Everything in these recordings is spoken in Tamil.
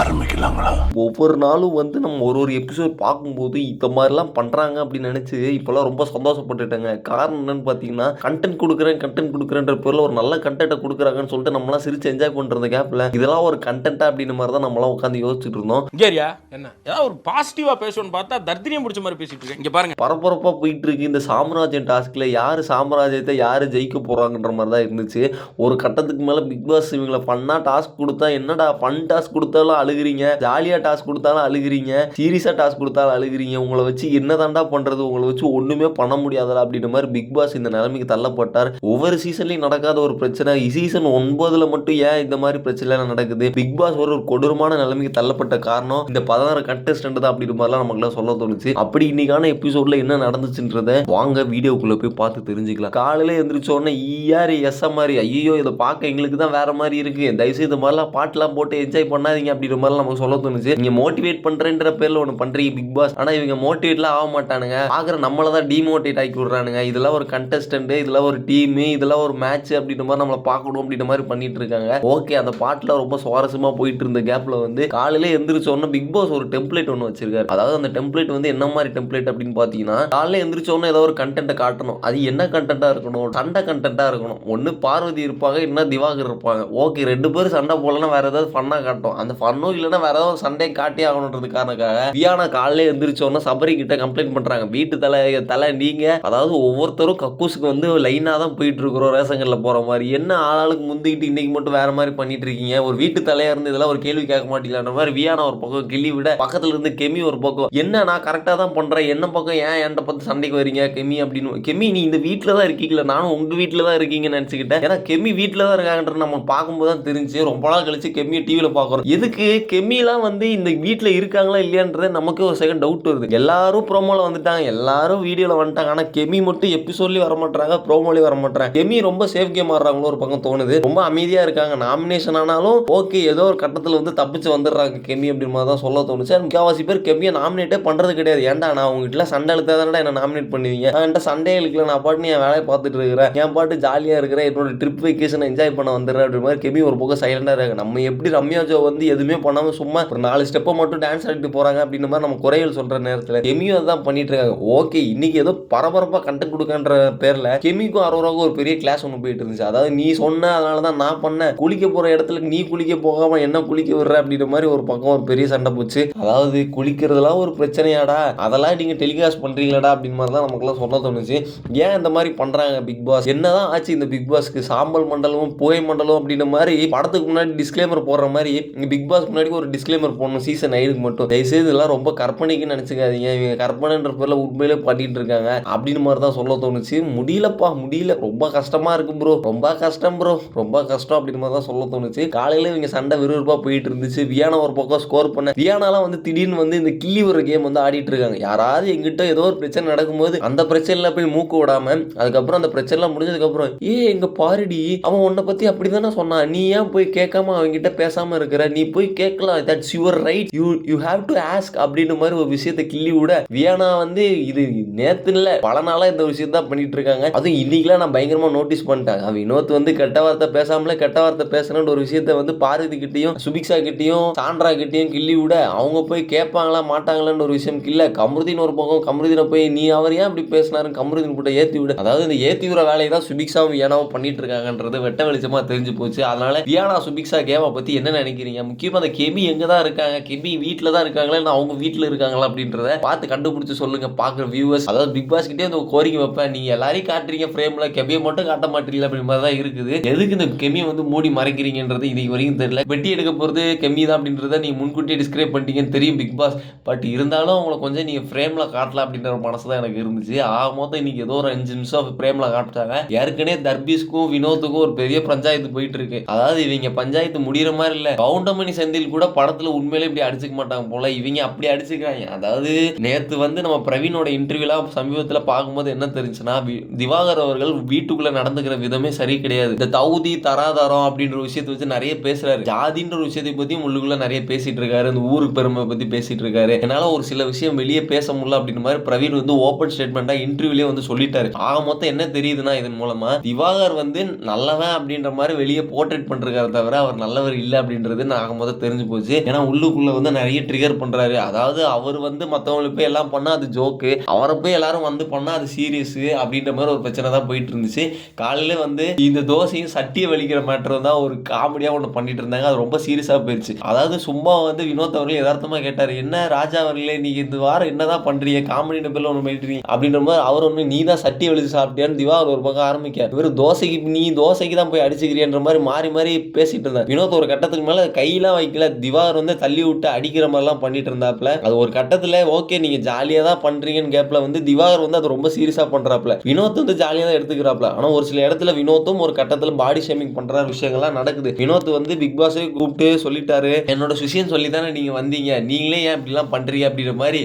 ஆரம்பிக்கலாங்களா? ஒவ்வொரு நாளும் வந்து நம்ம ஒரு ஒரு எபிசோட் பார்க்கும்போது இந்த மாதிரிலாம் பண்ணுறாங்க அப்படின்னு நினச்சி இப்போல்லாம் ரொம்ப சந்தோஷப்பட்டுட்டேங்க. காரணம் என்னன்னு பார்த்தீங்கன்னா கண்டென்ட் கொடுக்குறேன் கண்டென்ட் கொடுக்குறேன்ற பேரில் ஒரு நல்ல கண்டென்ட்டை கொடுக்குறாங்கன்னு சொல்லிட்டு நம்மளாம் சிரிச்சு என்ஜாய் பண்ணுற கேப்பில் இதெல்லாம் ஒரு கண்டென்ட்டா அப்படின்ற மாதிரி தான் நம்மளாம் உட்காந்து யோசிச்சுட்டு இருந்தோம். இங்கேரியா என்ன? ஏதாவது ஒரு பாசிட்டிவா பேசணும்னு பார்த்தா தர்தினியம் பிடிச்ச மாதிரி பேசிட்டு இருக்கேன். இங்க பாருங்க. பரபரப்பாக போயிட்டு இருக்கு இந்த சாம்ராஜ்யம் டாஸ்கில் யார் சாம்ராஜ்யத்தை யார் ஜெயிக்க போகிறாங்கன்ற மாதிரி தான் இருந்துச்சு. ஒரு கட்டத்துக்கு மேலே பிக் பாஸ் இவங்களை ஃபன்னாக டாஸ்க் கொடுத்தா என்னடா ஃபன் டாஸ்க் கொடுத்தாலும் அழுகுறீங்க? ஜாலியாக டாஸ்க் கொடுத்தாலும் அழுகுறீங்க. சீரியஸாக டாஸ்க் கொடுத்தாலும் அழுகுறீங்க. உங்களை வச்சு என்ன தாண்டா பண்ணுறது உங்களை வச்சு ஒன்றுமே பண்ண முடியாதா அப்படின்ற மாதிரி பிக் பாஸ் இந்த நிலைமைக்கு தள்ளப்பட்டார். ஒவ்வொரு சீசன்லையும் நடக்காத ஒரு பிரச்சனை. சீசன் ஒன்பதுல மட்டும் ஏன் இந்த மாதிரி பிரச்சனை நடக்குது? பிக் பாஸ் ஒரு ஒரு கொடூரமான நிலைமைக்கு தள்ளப்பட்ட காரணம் இந்த பதினாறு கண்டஸ்டன்ட் தான் அப்படின்ற மாதிரிலாம் நமக்குலாம் சொல்ல தோணுச்சு. அப்படி இன்னைக்கான எபிசோட்ல என்ன நடந்துச்சுன்றத வாங்க வீடியோக்குள்ள போய் பார்த்து தெரிஞ்சுக்கலாம். காலையில எந்திரிச்ச உடனே ஈயாரி எஸ் மாதிரி ஐயோ இதை பார்க்க எங்களுக்கு தான் வேற மாதிரி இருக்கு. தயவுசெய்து இந்த மாதிரிலாம் பாட்டுலாம் போட்டு என்ஜாய் பண்ணாதீங்க அப்படின்ற மாதிரி நமக்கு சொல்ல தோணுச்சு. நீங்க மோட்டிவேட் பண்றேன்ற பேர்ல ஒன்று பண்றீங்க பிக் பாஸ் ஆனா இவங்க மோட்டிவேட்லாம் ஆக மாட்டானுங்க. பாக்குற நம்மள தான் டிமோட்டிவேட் ஆக்கி விடுறானுங்க. இதெல்லாம் ஒரு கண்டஸ்டன்ட் இதெல்லாம் ஒரு டீம் இதெல்லாம் ஒரு மேட்ச் அப்படின்ற மாதிரி நம்மளை பார்க்கணும் அப்படின்ற மாதிரி பண்ணிட்டு இருக்காங்க. ஓகே அந்த பாட்டுல ரொம்ப சுவாரஸ்யமா போயிட்டு இருந்த கேப்ல வந்து காலையில எந்திரிச்சோன்னா பிக் பாஸ் ஒரு டெம்ப்ளேட் ஒன்று வச்சிருக்காரு. அதாவது அந்த டெம்ப்ளேட் வந்து என்ன மாதிரி டெம்ப்ளேட் அப்படின்னு பார்த்தீங்கன்னா காலையில எந்திரிச்சோன்னா ஏதோ ஒரு கண்டென்ட்டை காட்டணும். அது என்ன கண்டென்ட்டா இருக்கணும்? சண்டை கண்டென்ட்டா இருக்கணும். ஒன்று பார்வதி இருப்பாங்க இன்னும் திவாகர் இருப்பாங்க. ஓகே ரெண்டு பேரும் சண்டை போடலன்னா வேற ஏதாவது ஃபன்னா காட்டும். அந்த பண்ணும் இல்லைன்னா வேற ஏதாவது சண்டே காட்டி ஆகணுன்றதுக்கானக்காக வியானா காலையில எந்திரிச்சோன்னா சபரி கிட்ட கம்ப்ளைண்ட் பண்றாங்க. வீட்டு தலை தலை நீங்க. அதாவது ஒவ்வொருத்தரும் கக்கூஸுக்கு வந்து லைனா தான் போயிட்டு இருக்கிறோம் ரேஷன்களில் போற மாதிரி. என்ன ஆளாளுக்கு முந்திக்கிட்டு இன்னைக்கு மட்டும் வேற மாதிரி பண்ணிட்டு இருக்கீங்க? ஒரு வீட்டு தலையா இருந்து இதெல்லாம் ஒரு கேள்வி கேட்க மாட்டீங்களான்ற மாதிரி வியானா ஒரு பக்கம் கிள்ளி விட பக்கத்துல இருந்து கெமி ஒரு பக்கம் என்ன நான் கரெக்டாக தான் பண்றேன்? என்ன பக்கம் ஏன் என்கிட்ட பார்த்து சண்டைக்கு வரீங்க கெமி? அப்படின்னு. கெமி நீ இந்த வீட்டில் தான் இருக்கீங்களா நானும் உங்க வீட்டில் தான் இருக்கீங்கன்னு நினச்சிக்கிட்டேன். ஏன்னா கெமி வீட்டில் தான் இருக்காங்கன்ற நம்ம பார்க்கும்போது தான் தெரிஞ்சு ரொம்ப நாள் கழிச்சு கெமியை டிவியில் பார்க்குறோம். எதுக்கு கெமிலாம் வந்து இந்த வீட்டில் இருக்காங்களா இல்லையான்றது நமக்கு ஒரு செகண்ட் டவுட் வருது. எல்லாரும் ப்ரோமோல வந்துட்டாங்க. எல்லாரும் வீடியோவில் வந்துட்டாங்க. ஆனால் கெமி மட்டும் எபிசோட்லேயும் வர மாட்டாங்க ப்ரோமோலையும் வர மாட்டாங்க கெமி ரொம்ப சேஃப் கேம் ஆடுறாங்களோ ஒரு பக்கம் தோணுது. ரொம்ப அமைதியாக இருக்காங்க. நாமினேஷன் ஆனாலும் ஓகே ஏதோ ஒரு கட்டத்தில் வந்து தப்பிச்சு வந்துடுறாங்க கெமி அப்படின்னு தான் சொல்ல தோணுச்சு. முக்கியவாசி முக்கால்வாசி பேர் கெமியை நாமினேட்டே பண்ணுறது கிடையாது. ஏன்டா நான் உங்ககிட்ட சண்டை எழுத்தா தானடா என்ன நாமினேட் பண்ணுவீங்க? நான் என்கிட்ட சண்டே இழுக்கல நான் பாட்டு என் வேலையை பார்த்துட்டு இருக்கிறேன். என் பாட்டு ஜாலியாக இருக்கிறேன். என்னோட ட்ரிப் வெக்கேஷன் என்ஜாய் பண்ண வந்துடுறேன் அப்படி மாதிரி கெமி ஒரு பக்கம் சைலண்டாக இருக்காங்க. நம்ம எப்படி ரம்யா ஜோ வந்து எதுவுமே பண்ணாமல் சும்மா ஒரு நாலு ஸ்டெப்பை மட்டும் டான்ஸ் ஆடிட்டு போகிறாங்க அப்படின்ற மாதிரி நம்ம குறைகள் சொல்கிற நேரத்தில் கெமியும் அதான் பண்ணிட்டு இருக்காங்க. ஓகே இன்னைக்கு ஏதோ பரபரப்பாக கண்டென்ட் கொடுக்கன்ற பேரில் கெமிக்கும் அரோராவுக்கும் ஒரு பெரிய கிளாஸ் ஒன்று போயிட்டு இருந்துச்சு. அதாவது நீ சொன்ன அதனால தான் நான் பண்ணேன் குளிக்க போகிற இடத்துல நீ குளிக்க போகாமல் என்ன குளிக்க விடுற அப்படின்ற மாதிரி ஒரு பக்கம் ஒரு பெரிய சண்டை போச்சு. அதாவது குளிக்கிறதுலாம் ஒரு பிரச்சனையாடா. அதெல்லாம் நீங்கள் டெலிகாஸ்ட் பண்ணுறீங்களாடா அப்படின்னு மாதிரி தான் நமக்குலாம் சொல்ல தோணுச்சு. ஏன் இந்த மாதிரி பண்ணுறாங்க பிக் பாஸ்? என்னதான் ஆச்சு இந்த பிக் பாஸ்க்கு? சாம்பல் மண்டலமும் புகை மண்டலம் அப்படின்ற மாதிரி படத்துக்கு முன்னாடி டிஸ்க்ளைமர் போடுற மாதிரி பிக் பாஸ் முன்னாடி ஒரு டிஸ்க்ளைமர் போடணும். சீசன் ஐடுக்கு மட்டும். தயவுசெய்து இதெல்லாம் ரொம்ப கற்பனைக்கு நினச்சிக்காதீங்க. இவங்க கற்பனைன்ற பேரில் உண்மையிலே பண்ணிட்டு இருக்காங்க. அப்படின்னு மாதிரி தான் சொல்ல தோணுச்சு. முடியலப்பா முடியல. ரொம்ப கஷ்டமா இருக்கு ப்ரோ ரொம்ப கஷ்டம் ப்ரோ ரொம்ப கஷ்டம் அப்படின்னு மாதிரி தான் சொல்ல தோணுச்சு. காலையில இவங்க சண்டை விறுவிறுப்பா போயிட்டு இருந்துச்சு. வியானா ஒரு பக்கம் ஸ்கோர் பண்ண வியானாலாம் வந்து திடீர்னு வந்து இந்த கிள்ளி ஒரு கேம் வந்து ஆடிட்டு இருக்காங்க. யாராவது எங்கிட்ட ஏதோ ஒரு பிரச்சனை நடக்கும்போது அந்த பிரச்சனையில போய் மூக்கு விடாம அதுக்கப்புறம் அந்த பிரச்சனைலாம் முடிஞ்சதுக்கு அப்புறம் ஏ எங்க பாருடி. அவன் உன்னை பத்தி அப்படிதானே சொன்னான். நீ ஏன் போய் கேட்காம அவன்கிட்ட பேசாம இருக்கிற? நீ போய் கேட்கலாம். That's your right you you have to ask அப்படின்ற மாதிரி ஒரு விஷயத்தை கிள்ளி விட வியானா வந்து இது நேத்து இல்லை பல நாளாக இந்த விஷயம் தான் பண்ணிட்டு இருக்காங்க. அதுவும் இன்னைக்கெல்லாம் நான் பயங்கரமாக நோட்டீஸ் பண்ணிட்டாங்க அவன் வினோத் வந்து கெட்ட வார்த்தை பேசாமலே கெட்ட வார்த்தை பேசணுன்ற ஒரு விஷயத்த வந்து பார்வதி கிட்டையும் சுபிக்ஷா கிட்டையும் சாண்ட்ரா கிட்டையும் கிள்ளி விட அவங்க போய் கேட்பாங்களா மாட்டாங்களான்னு ஒரு விஷயம் இல்ல கமருதீன் ஒரு பக்கம் கமருதீனை போய் நீ அவர் ஏன் அப்படி பேசினாரு கமருதீன் கூட ஏத்தி விட. அதாவது இந்த ஏத்தி விட வேலையை தான் சுபிக்ஷாவும் வியானாவும் பண்ணிட்டு இருக்காங்கன்றது வெட்ட வெளிச்சமாக தெரிஞ்சு போச்சு. அதனால வியானா சுபிக்ஷா கேமை பத்தி என்ன நினைக்கிறீங்க? முக்கியமாக அந்த கெமி எங்கே தான் இருக்காங்க? கெமி வீட்டில் தான் இருக்காங்களா? இல்லை அவங்க வீட்டில் இருக்காங்களா அப்படின்றத பார்த்து கண்டுபிடிச்சி சொல்லுங்க பார்க்குற வியூவர்ஸ் அதாவது பிக் பாஸ் கிட்டே அந்த கோரிக்கை வைப்பேன். நீங்கள் எல்லாரையும் காட்டுறீங்க ஃப்ரேம்ல கெமியை மட்டும் காட்ட மாட்டீங்களா? அப்படி மாதிரி தான் இருக்குது. எதுக்கு இந்த கெமியை வந்து மூடி மறைக்கிறீங்கன்றது இன்னைக்கு வரைக்கும் தெரியல. வெட்டி எடுக்க போகிறது கெமி தான் அப்படின்றத நீ முன்கூட்டியே டிஸ்கிரைப் பண்ணிட்டீங்கன்னு தெரியும் பிக் பாஸ் பட் இருந்தாலும் அவங்களை கொஞ்சம் நீங்கள் ஃப்ரேம்ல காட்டலாம் அப்படின்ற ஒரு மனசு தான் எனக்கு இருந்துச்சு. ஆக மொத்தம் இன்னைக்கு ஏதோ ஒரு அஞ்சு நிமிஷம் ஃப்ரேம்ல காட்டுறாங்க ஏற்கனவே தர்பீஸ்க்கும் வினோத்துக்கும் ஒரு பெரிய பஞ்சாயத்து போயிட்டு இருக்கு. அதாவது இவங்க பஞ்சாயத்து முடிகிற மாதிரி இல்லை. கவுண்டமணி செந்தில் கூட படத்துல உண்மையிலே இப்படி அடிச்சுக்க மாட்டாங்க போல. இவங்க அப்படி அடிச்சுக்கிறாங்க. அதாவது நேத்து வந்து நம்ம பிரவீனோட இன்டர்வியூலாம் சமீபத்துல பார்க்கும்போது என்ன தெரிஞ்சுன்னா திவாகர் அவர்கள் வீட்டுக்குள்ள நடந்துக்கிற விதமே சரி கிடையாது. இந்த தகுதி தராதரம் அப்படின்ற விஷயத்தை வச்சு நிறைய பேசுறாரு. ஜாதின்ற ஒரு விஷயத்தை பத்தியும் உள்ளுக்குள்ள நிறைய பேசிட்டு இருக்காரு. இந்த ஊருக்கு பெருமை பத்தி பேசிட்டு இருக்காரு. என்னால ஒரு சில விஷயம் வெளியே பேச முடியல அப்படின்ற மாதிரி பிரவீன் வந்து ஓப்பன் ஸ்டேட்மெண்டா இன்டர்வியூலயே வந்து சொல்லிட்டாரு. ஆக மொத்தம் என்ன தெரியுதுன்னா இதன் மூலமா திவாகர் வந்து நல்லவன் அப்படின்ற மாதிரி வெளியே போர்ட்ரேட் பண்றாரு தவிர அவர் நல்லவர் இல்லை அப்படின்றது நான் ஆக மொத்தம் தெரிஞ்சு போச்சு. ஏன்னா உள்ளுக்குள்ள வந்து நிறைய ட்ரிகர் பண்றாரு. அதாவது அவர் வந்து மற்றவங்களுக்கு போய் எல்லாம் பண்ணால் அது ஜோக்கு அவரை போய் எல்லாரும் வந்து பண்ணால் அது சீரியஸ் அப்படின்ற மாதிரி ஒரு பிரச்சனை தான் போயிட்டு இருந்துச்சு. காலையில வந்து இந்த தோசையும் சட்டியை வலிக்கிற மேட்டர் தான் ஒரு காமெடியாக ஒன்று பண்ணிட்டு இருந்தாங்க. அது ரொம்ப சீரியஸாக போயிடுச்சு அதாவது சும்மா வந்து வினோத் அவர்கள் யதார்த்தமாக கேட்டார் என்ன ராஜா அவர்களே நீ இந்த வாரம் என்னதான் பண்ணுறீங்க காமெடி பேர்ல ஒன்று பண்ணிட்டு அப்படின்ற மாதிரி அவர் ஒன்று நீ தான் சட்டி வலிச்சு சாப்பிட்டியான்னு திவாகர் ஒரு பக்கம் ஆரம்பிக்க இவர் தோசைக்கு நீ தோசைக்கு தான் போய் அடிச்சுக்கிறியன்ற மாதிரி மாறி மாறி பேசிட்டு இருந்தார். வினோத் ஒரு கட்டத்துக்கு மேலே கையெல்லாம் வைக்கல திவாகர் வந்து தள்ளி விட்டு அடிக்கிற மாதிரிலாம் பண்ணிட்டு இருந்தாப்ல அது ஒரு கட்டத்துல ஓகே நீங்க ஜாலியா தான் பண்றீங்கன்னு கேப்ல வந்து திவாகர் வந்து அது ரொம்ப சீரியஸா பண்றாப்ல வினோத் வந்து ஜாலியா தான் எடுத்துக்கிறாப்ல ஆனால் ஒரு சில இடத்துல வினோத்தும் ஒரு கட்டத்தில் பாடி ஷேமிங் பண்ற விஷயங்கள்லாம் நடக்குது. வினோத் வந்து பிக் பாஸே கூப்பிட்டு சொல்லிட்டாரு. என்னோட சுஷியன் சொல்லி தானே நீங்க வந்தீங்க. நீங்களே ஏன் இப்படிலாம் பண்றீங்க? அப்படின்ற மாதிரி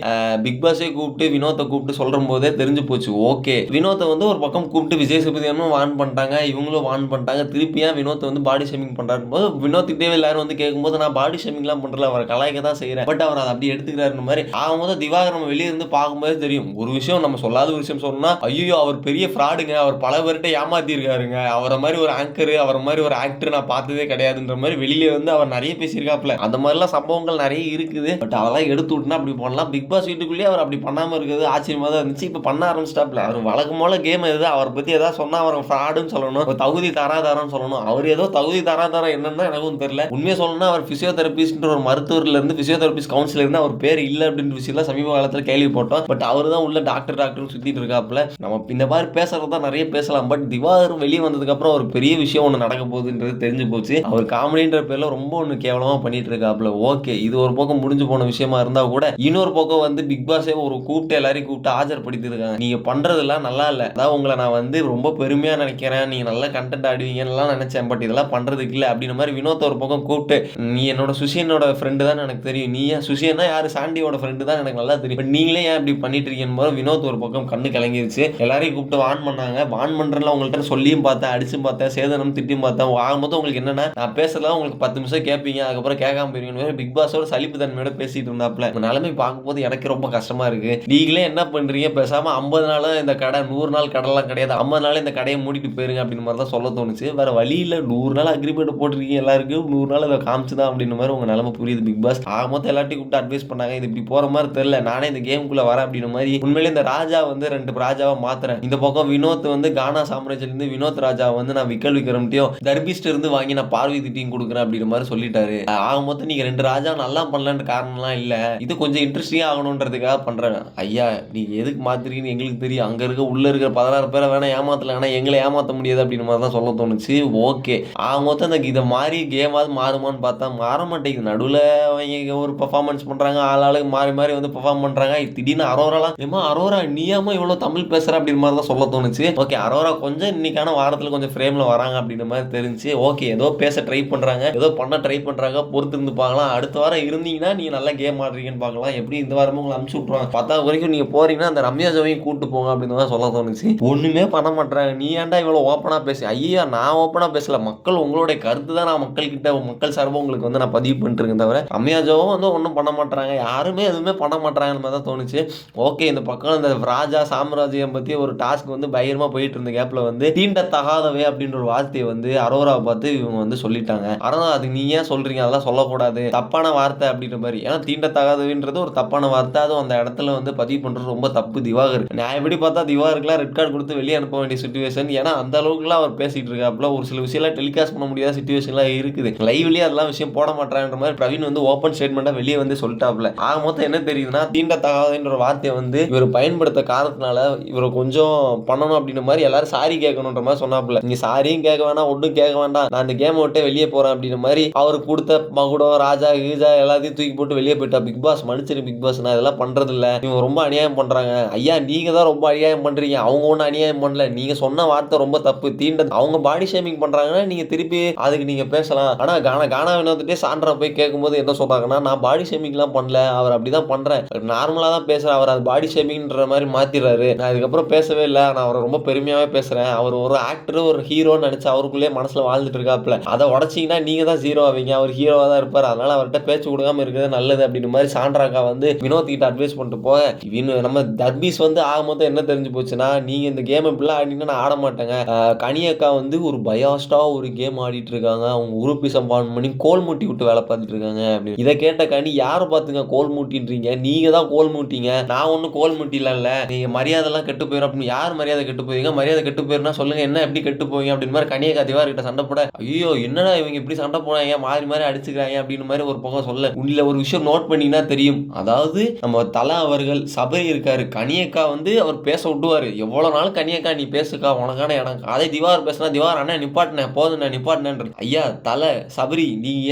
பிக் பாஸே கூப்பிட்டு வினோத்தை கூப்பிட்டு சொல்கிற போதே தெரிஞ்சு போச்சு. ஓகே. வினோத்தை வந்து ஒரு பக்கம் கூப்பிட்டு விஜய் சேதுபதியும் வான் பண்ணிட்டாங்க. இவங்களும் வான் பண்ணிட்டாங்க. திருப்பியாக வினோத்தை வந்து பாடி ஷேமிங் பண்ணுறாரு போது வினோத்திட்டே எல்லாரும் வந்து கேட்கும்போது நான் பாடி ஷேமிங்லாம் பண்ணுறல அவரை கலாய்க்க தான் செய்யறேன் பட் அவர் அதை அப்படி எடுத்துக்கிறாருன்னு மாதிரி ஆகும்போது திவாகர் நம்ம வெளியே இருந்து பார்க்கும்போது தெரியும். ஒரு விஷயம் நம்ம சொல்லாத ஒரு விஷயம் சொன்னால் ஐயோ அவர் பெரிய ஃப்ராடுங்க அவர் பல பேர்கிட்ட ஏமாத்திருக்காருங்க. அவரை மாதிரி ஒரு ஆங்கர் அவரை மாதிரி ஒரு ஆக்டர் நான் பார்த்ததே கிடையாதுன்ற மாதிரி வெளியே வந்து அவர் நிறைய பேசியிருக்காப்ல அந்த மாதிரிலாம் சம்பவங்கள் நிறைய இருக்குது. பட் அதெல்லாம் எடுத்து விட்டுனா அப்படி பண்ணலாம். பிக் பாஸ் வீட்டுக்குள்ளேயே அவர் அப்படி பண்ணாமல் இருக்கிறது ஆச்சரியமா தான் இருந்துச்சு. இப்போ பண்ண ஆரம்பிச்சிட்டாப்ல அவர் வழக்கம் போல கேம் எது அவரை பற்றி எதாவது சொன்னால் அவர் ஃப்ராடுன்னு சொல்லணும். தகுதி தராதாரம்னு சொல்லணும். அவர் ஏதோ தகுதி தராதாரம் என்னன்னு எனக்கும் தெரியல. உண்மையை சொல்லணும்னா அவர் ஃபிசியோதெரபிஸ்ட்ன்ற ஒரு மருத்துவர்லேருந்து ஃபிசியோதெரபிஸ்ட் பிசியோதெரபிஸ்ட் அவர் பேர் இல்லை அப்படின்ற விஷயம்லாம் சமீப காலத்தில் கேள்விப்பட்டோம். பட் அவர் தான் உள்ள டாக்டர் டாக்டர்னு சுற்றிட்டு இருக்காப்புல. நம்ம இந்த மாதிரி பேசுறது தான் நிறைய பேசலாம். பட் திவாகர் வெளியே வந்ததுக்கப்புறம் ஒரு பெரிய விஷயம் ஒன்று நடக்க போகுதுன்றது தெரிஞ்சு போச்சு. அவர் காமெடின்ற பேரில் ரொம்ப ஒன்று கேவலமாக பண்ணிட்டு இருக்காப்புல. ஓகே இது ஒரு பக்கம் முடிஞ்சு போன விஷயமா இருந்தால் கூட இன்னொரு பக்கம் வந்து பிக் பாஸே ஒரு கூப்பிட்டு எல்லாரையும் கூப்பிட்டு ஆஜர்படுத்தி இருக்காங்க நீங்கள் பண்றதெல்லாம் நல்லா இல்லை. அதான் உங்களை நான் வந்து ரொம்ப பெருமையாக நினைக்கிறேன். நீங்கள் நல்லா கண்டென்ட் ஆடுவீங்கன்னு நினச்சேன். பட் இதெல்லாம் பண்ணுறதுக்கு இல்லை. அப்படின்ற மாதிரி வினோத் ஒரு பக்கம் கூப்பிட்டு நீ என்னோட சுஷியனோட ஃப்ரெண்டு தான் எனக்கு தெரியும். நீ ஏன் சுஷியனா யார்? சாண்டியோட ஃப்ரெண்டு தான் எனக்கு நல்லா தெரியும். பட் நீங்களே ஏன் இப்படி பண்ணிட்டு இருக்கீங்கன்னு போது வினோத் ஒரு பக்கம் கண்ணு கலங்கிருச்சு. எல்லாரையும் கூப்பிட்டு வான் பண்ணாங்க. வான் பண்றதுல உங்கள்கிட்ட சொல்லியும் பார்த்தேன் அடிச்சும் பார்த்தேன் சேதனம் திட்டியும் பார்த்தேன். ஆகும்போது உங்களுக்கு என்னன்னா நான் பேசலாம் உங்களுக்கு பத்து நிமிஷம் கேட்பீங்க அதுக்கப்புறம் கேட்காம போயிருவீங்க பிக் பாஸோட சலிப்பு தன்மையோட பேசிட்டு இருந்தாப்ல நிலைமை பார்க்கும்போது எனக்கு ரொம்ப கஷ்டமா இருக்கு. நீங்களே என்ன பண்றீங்க? பேசாம ஐம்பது நாள் இந்த கடை நூறு நாள் கடைலாம் கிடையாது. ஐம்பது நாள் இந்த கடையை மூடிட்டு போயிருங்க அப்படின்னு மாதிரி தான் சொல்ல தோணுச்சு. வேற வழியில் நூறு நாள் அக்ரிமெண்ட் போட்டிருக்கீங்க எல்லாருக்கும். நூறு நாள் அதை காமிச்சுதான் அப்படின்ற மாதிரி உங்கள் நிலமை புரியுது. பிக் பாஸ் ஆக மொத்தம் எல்லாத்தையும் கூப்பிட்டு அட்வைஸ் பண்ணாங்க. இது இப்படி போற மாதிரி தெரியல. நானே இந்த கேமுக்குள்ளே வரேன் அப்படின்ற மாதிரி உண்மையிலே இந்த ராஜா வந்து ரெண்டு ராஜாவை மாத்துறேன். இந்த பக்கம் வினோத் வந்து கானா சாம்ராஜ்லேருந்து வினோத் ராஜா வந்து நான் விக்கல் விக்ரம்ட்டையும் தர்பிஸ்ட் இருந்து வாங்கி நான் பார்வை திட்டியும் கொடுக்குறேன் அப்படின்ற மாதிரி சொல்லிட்டாரு. ஆக மொத்தம் நீங்க ரெண்டு ராஜா நல்லா பண்ணலன்ற காரணம்லாம் இல்லை. இது கொஞ்சம் இன்ட்ரெஸ்டிங்கா ஆகணுன்றதுக்காக பண்றேன். ஐயா நீ எதுக்கு மாத்துறீங்கன்னு எங்களுக்கு தெரியும். அங்க இருக்க உள்ள இருக்கிற பதினாறு பேரை வேணால் ஏமாத்தல ஆனால் எங்களை ஏமாற்ற முடியாது அப்படின்ற மாதிரி தான் சொல்ல தோணுச்சு. ஓகே ஆக மொத்தம் இந்த இதை மாதிரி கேமாவது மாறுமான்னு பார்த்தா வர மாட்டேங்குது நடுவில் அவங்க ஒரு பர்ஃபார்மன்ஸ் பண்ணுறாங்க ஆள் ஆளுக்கு மாறி மாறி வந்து பெர்ஃபார்ம் பண்ணுறாங்க திடீர்னு அரோராலாம் ஏமா அரோரா நீயாம இவ்வளோ தமிழ் பேசுகிற அப்படின்ற மாதிரி தான் சொல்ல தோணுச்சு. ஓகே அரோரா கொஞ்சம் இன்னைக்கான வாரத்தில் கொஞ்சம் ஃப்ரேமில் வராங்க அப்படின்ற மாதிரி தெரிஞ்சு ஓகே ஏதோ பேச ட்ரை பண்ணுறாங்க ஏதோ பண்ண ட்ரை பண்ணுறாங்க பொறுத்து இருந்து பார்க்கலாம். அடுத்த வாரம் இருந்தீங்கன்னா நீங்கள் நல்லா கேம் ஆடுறீங்கன்னு பார்க்கலாம். எப்படி இந்த வாரமும் உங்களை அமுச்சு விட்ருவாங்க பத்தாவது வரைக்கும் நீங்கள் போகிறீங்கன்னா அந்த ரம்யா ஜோவையும் கூப்பிட்டு போங்க அப்படின்னு தான் சொல்ல தோணுச்சு. ஒன்றுமே பண்ண மாட்டேறாங்க. நீ ஏன்டா இவ்வளோ ஓப்பனாக பேசி? ஐயா நான் ஓப்பனாக பேசல. மக்கள் உங்களுடைய கருத்து தான் நான் மக்கள்கிட்ட மக்கள் சார்பாக உங்களுக்கு வந்து நான் பதிவு பண்ணிட்டுருக்கேன் தவிர ரம்யா ஜோவும் வந்து ஒன்றும் பண்ண மாட்டாங்க யாருமே எதுவுமே பண்ண மாட்டாங்கன்னு மாதிரி தான் தோணுச்சு. ஓகே இந்த பக்கம் இந்த ராஜா சாம்ராஜ்யம் பற்றி ஒரு டாஸ்க் வந்து பயங்கரமாக போயிட்டு இருந்த கேப்பில் வந்து தீண்ட தகாதவை அப்படின்ற ஒரு வார்த்தையை வந்து அரோராவை பார்த்து இவங்க வந்து சொல்லிட்டாங்க. ஆனால் அது நீ ஏன் சொல்கிறீங்க அதெல்லாம் சொல்லக்கூடாது. தப்பான வார்த்தை அப்படின்ற மாதிரி. ஏன்னா தீண்டத்தகாதவைன்றது ஒரு தப்பான வார்த்தை. அதுவும் அந்த இடத்துல வந்து பதிவு பண்ணுறது ரொம்ப தப்பு. திவாகர். நான் எப்படி பார்த்தா திவாகருக்குலாம் ரெட் கார்டு கொடுத்து வெளியே அனுப்ப வேண்டிய சுச்சுவேஷன் ஏன்னா அந்த அளவுக்குலாம் அவர் பேசிகிட்டு இருக்காப்புல. ஒரு சில விஷயம்லாம் டெலிகாஸ்ட் பண்ண முடியாத சுச்சுவேஷன்லாம் இருக்குது. லைவ்லேயே அதெல்லாம் விஷயம் போட மாட்டாங்கன்ற மாதிரி பிரவீன் வந்து ஓப்பன் ஸ்டேட்மெண்ட்டாக வெளியே வந்து சொல்லிட்டாப்ல ஆக மொத்தம் என்ன தெரியுதுன்னா தீண்டத்தகாதுன்ற ஒரு வார்த்தையை வந்து இவர் பயன்படுத்த காரணத்தினால இவரை கொஞ்சம் பண்ணணும் அப்படின்ற மாதிரி எல்லாரும் சாரி கேட்கணுன்ற மாதிரி சொன்னாப்புல. நீங்க சாரியும் கேட்க வேணாம் ஒன்றும் கேட்க வேண்டாம். நான் இந்த கேம் விட்டே வெளியே போறேன் அப்படின்ற மாதிரி அவர் கொடுத்த மகுடம் ராஜா கீஜா எல்லாத்தையும் தூக்கி போட்டு வெளியே போயிட்டா. பிக் பாஸ் மன்னிச்சிரு பிக் பாஸ் நான் இதெல்லாம் பண்றது இல்ல இவங்க ரொம்ப அநியாயம் பண்றாங்க. ஐயா நீங்க தான் ரொம்ப அநியாயம் பண்றீங்க. அவங்க ஒன்றும் அநியாயம் பண்ணல. நீங்க சொன்ன வார்த்தை ரொம்ப தப்பு. தீண்ட அவங்க பாடி ஷேமிங் பண்றாங்கன்னா நீங்க திருப்பி அதுக்கு நீங்க பேசலாம். ஆனா கானா கானா வினோத்துட்டே சான்றா போய் கேட்கும்போது என்ன சொல்கிறாங்கன்னா நான் பாடி ஷேமிங்லாம் பண்ணல அவர் அப்படிதான் பண்ணுறேன் நார்மலாக தான் பேசுகிறேன் அவர் அது பாடி ஷேமிங்ன்ற மாதிரி மாற்றிடுறாரு நான் இதுக்கப்புறம் பேசவே இல்லை நான் அவரை ரொம்ப பெருமையாகவே பேசுகிறேன் அவர் ஒரு ஆக்டர் ஒரு ஹீரோன்னு நினச்சி அவருக்குள்ளேயே மனசில் வாழ்ந்துட்டு இருக்காப்புல. அதை உடச்சிங்கன்னா நீங்கள் தான் ஹீரோ ஆவீங்க அவர் ஹீரோவாக தான் இருப்பார். அதனால் அவர்கிட்ட பேச்சு கொடுக்காம இருக்கிறது நல்லது அப்படின்ற மாதிரி சாண்ட்ராக்கா வந்து வினோத் கிட்ட அட்வைஸ் பண்ணிட்டு போவேன் இவனு நம்ம தர்பீஸ் வந்து ஆக மொத்தம் என்ன தெரிஞ்சு போச்சுன்னா நீங்கள் இந்த கேம் இப்படிலாம் ஆடினீங்கன்னா நான் ஆட மாட்டேங்க. கனியக்கா வந்து ஒரு பயாஸ்டாக ஒரு கேம் ஆடிட்டு இருக்காங்க. அவங்க உருப்பி சம்பான் பண்ணி கோல்முட் கொட்டி விட்டு வேலை பார்த்துட்டு இருக்காங்க அப்படின்னு. இதை கேட்ட கனி யாரை பார்த்துங்க கோல் மூட்டின்றீங்க? நீங்க தான் கோல் மூட்டிங்க. நான் ஒன்றும் கோல் மூட்டிலல்ல இல்லை நீங்க மரியாதைலாம் கெட்டு போயிடும் அப்படின்னு. யார் மரியாதை கெட்டு போவீங்க? மரியாதை கெட்டு போயிருந்தா சொல்லுங்க என்ன எப்படி கெட்டு போவீங்க? அப்படின்னு மாதிரி கனியக்கா திவார்கிட்ட சண்டை போட ஐயோ என்னடா இவங்க இப்படி சண்டை போனாங்க மாறி மாறி அடிச்சுக்கிறாங்க. அப்படின்னு மாதிரி ஒரு பக்கம் சொல்ல. உள்ள ஒரு விஷயம் நோட் பண்ணீங்கன்னா தெரியும். அதாவது நம்ம தலா அவர்கள் சபரி இருக்காரு. கனியக்கா வந்து அவர் பேச விட்டுவார். எவ்வளோ நாள் கனியக்கா நீ பேசுக்கா உனக்கான இடம். அதே திவார் பேசுனா திவார் அண்ணா நிப்பாட்டினேன் போதுண்ணே நான் நிப்பாட்டினேன் ஐயா தலை சபரி நீங்க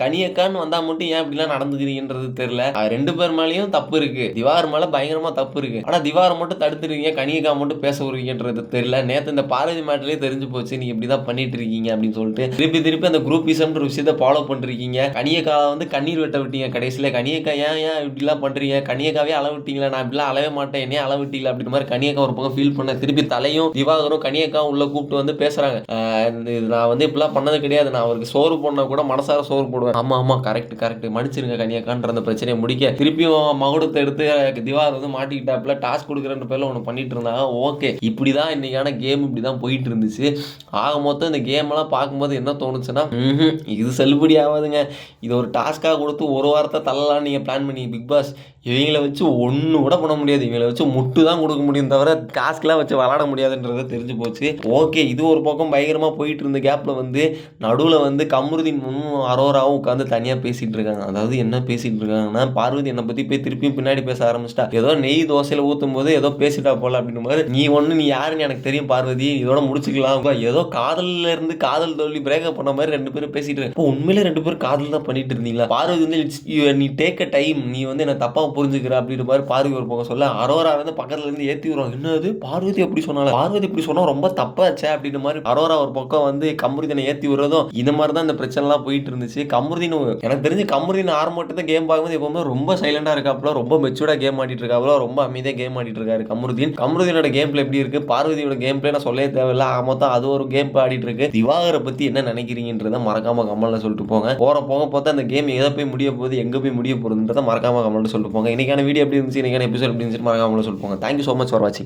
கனியக்கான்னு வந்தா மட்டும் ஏன் இப்படிலாம் நடந்துக்கிறீங்கன்றது தெரியல. ரெண்டு பேர் மேலேயும் தப்பு இருக்கு. திவார் மேல பயங்கரமா தப்பு இருக்கு. ஆனா திவாரை மட்டும் தடுத்துருக்கீங்க கனியக்கா மட்டும் பேச வருவீங்கன்றது தெரியல. நேத்து இந்த பாரதி மேட்டிலே தெரிஞ்சு போச்சு நீங்க இப்படிதான் பண்ணிட்டு இருக்கீங்க அப்படின்னு சொல்லிட்டு. திருப்பி திருப்பி அந்த குரூப் இசம்ன்ற விஷயத்த ஃபாலோ பண்ணிருக்கீங்க. கனியக்கா வந்து கண்ணீர் வெட்ட விட்டீங்க கடைசியில. கனியக்கா ஏன் ஏன் இப்படிலாம் பண்றீங்க? கனியக்காவே அளவு விட்டீங்களா? நான் இப்படிலாம் அளவே மாட்டேன். என்னையே அளவு விட்டீங்களா? அப்படின்ற மாதிரி கனியக்கா ஒரு பக்கம் ஃபீல் பண்ண திருப்பி தலையும் திவாகரும் கனியக்காவும் உள்ள கூப்பிட்டு வந்து பேசுறாங்க. இது நான் வந்து இப்படிலாம் பண்ணது கிடையாது. நான் அவருக்கு சோறு போடனா கூட மனசார சோறு போடுவேன். ஆமா ஆமா கரெக்ட் கரெக்ட் மன்னிச்சிருங்க கனியக்கான்ற அந்த பிரச்சனையை முடிக்க. திருப்பியும் மகுடத்தை எடுத்து திவார் வந்து மாட்டிக்கிட்டாப்புல டாஸ்க் கொடுக்குறன்ற பேர்ல ஒன்று பண்ணிட்டு இருந்தாங்க. ஓகே. இப்படிதான் இன்னைக்கான கேம் இப்படிதான் போயிட்டு இருந்துச்சு. ஆக மொத்தம் இந்த கேம் எல்லாம் பார்க்கும்போது என்ன தோணுச்சுன்னா இது செல்லுபடி ஆகாதுங்க. இது ஒரு டாஸ்க்காக கொடுத்து ஒரு வாரத்தை தள்ளலாம் நீங்கள் பிளான் பண்ணி பிக் பாஸ் இவங்களை வச்சு ஒன்று கூட பண்ண முடியாது. இவங்களை வச்சு முட்டு தான் கொடுக்க முடியும் தவிர டாஸ்க்லாம் வச்சு விளாட முடியாதுன்றது தெரிஞ்சு போச்சு. ஓகே இது ஒரு பக்கம் பயங்கரமாக போயிட்டு இருந்த கேப்பில் வந்து நடுவில் வந்து கமருதீன் முன்னும் அரோராவும் உட்காந்து தனியாக பேசிகிட்டு இருக்காங்க அதாவது என்ன பேசிகிட்டு இருக்காங்கன்னா பார்வதி என்னை பற்றி போய் திருப்பியும் பின்னாடி பேச ஆரம்பிச்சிட்டா. ஏதோ நெய் தோசையில் ஊற்றும் போது ஏதோ பேசிட்டா போல அப்படின்னு மாதிரி நீ ஒன்று நீ யாருன்னு எனக்கு தெரியும் பார்வதி. இதோட முடிச்சுக்கலாம். ஏதோ காதலில் இருந்து காதல் தோல்வி பிரேக்கப் பண்ண மாதிரி ரெண்டு பேரும் பேசிட்டு இருக்கேன் இப்போ உண்மையிலே ரெண்டு பேரும் காதல் தான் பண்ணிட்டு இருந்தீங்களா? பார்வதி வந்து நீ டேக் அ டைம் நீ வந்து என்ன தப்பாக புரிஞ்சுக்கிற. அப்படின்ற மாதிரி பார்வதி ஒரு பக்கம் சொல்ல அரோரா வந்து பக்கத்துல இருந்து ஏத்தி விடுவாங்க என்னது? பார்வதி எப்படி சொன்னால பார்வதி இப்படி சொன்னா ரொம்ப தப்பாச்சே. அப்படின்ற மாதிரி அரோரா ஒரு பக்கம் வந்து கமருதீனை ஏத்தி விடுறதும் இந்த மாதிரி தான் இந்த பிரச்சனைலாம் போயிட்டு இருந்துச்சு. கமருதீன் எனக்கு தெரிஞ்சு கமருதீன் ஆரம்பட்டு தான் கேம் பார்க்கும்போது எப்பவுமே ரொம்ப சைலண்டா இருக்காப்புல ரொம்ப மெச்சூர்டா கேம் ஆடிட்டு இருக்காப்புல ரொம்ப அமைதியாக கேம் ஆடிட்டு இருக்காரு கமருதீன். கமருதீனோட கேம் பிளே எப்படி இருக்கு? பார்வதியோட கேம் பிளே நான் சொல்லவே தேவையில்ல. ஆக மொத்தம் அது ஒரு கேம் ஆடிட்டு இருக்கு திவாகரை பத்தி என்ன நினைக்கிறீங்கன்றத மறக்காம கமல்ல சொல்லிட்டு போங்க. போற போக பார்த்தா அந்த கேம் எதை போய் முடிய போகுது எங்க போய் முடிய போகுதுன்றத மறக்காம கமல்ல சொல்லிட்டு போங்க. இன்னைக்கான வீடியோ எப்படி இருந்துச்சு இன்னைக்கான எபிசோட் எப்படி இருந்துச்சு மறக்காம சொல்லிட்டு போங்க. தேங்க்யூ ஸோ மச் ஃபார் வாட்சிங்